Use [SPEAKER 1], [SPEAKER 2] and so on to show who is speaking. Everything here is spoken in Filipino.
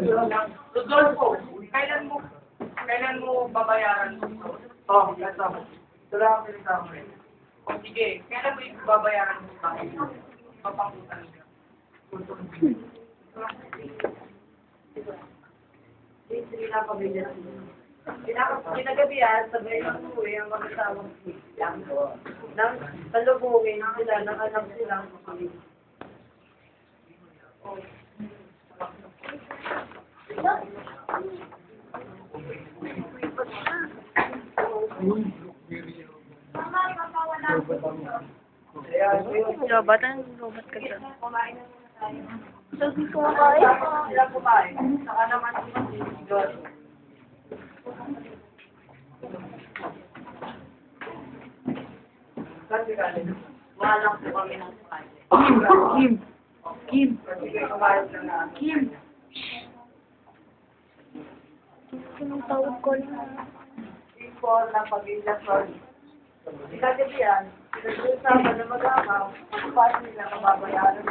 [SPEAKER 1] Rodolfo, kailan mo, kailan mo babayaran ito?
[SPEAKER 2] Oh. Ito lang ang pinita mo eh.
[SPEAKER 1] O sige, kailan mo babayaran mo ba? Papangutan niya.
[SPEAKER 2] Pinapamilya Kinagabihan, sabay ng uwi ang mag-asawang lang. Nang salubungin sila, ng anak silang kapatid.
[SPEAKER 3] Lobat, ang lobat ka dyan. Sabi ko
[SPEAKER 2] Sila kumain. Saka naman doon. Kasi kasi, walang po kami ng kumain.
[SPEAKER 3] Kim! Kim!
[SPEAKER 2] Lang na.
[SPEAKER 3] Kim! Anong tawag ko?
[SPEAKER 2] Iko na pamilya ko. Kinagabihan, pinag-uusapan na mag-amaw, paano nila mababayaran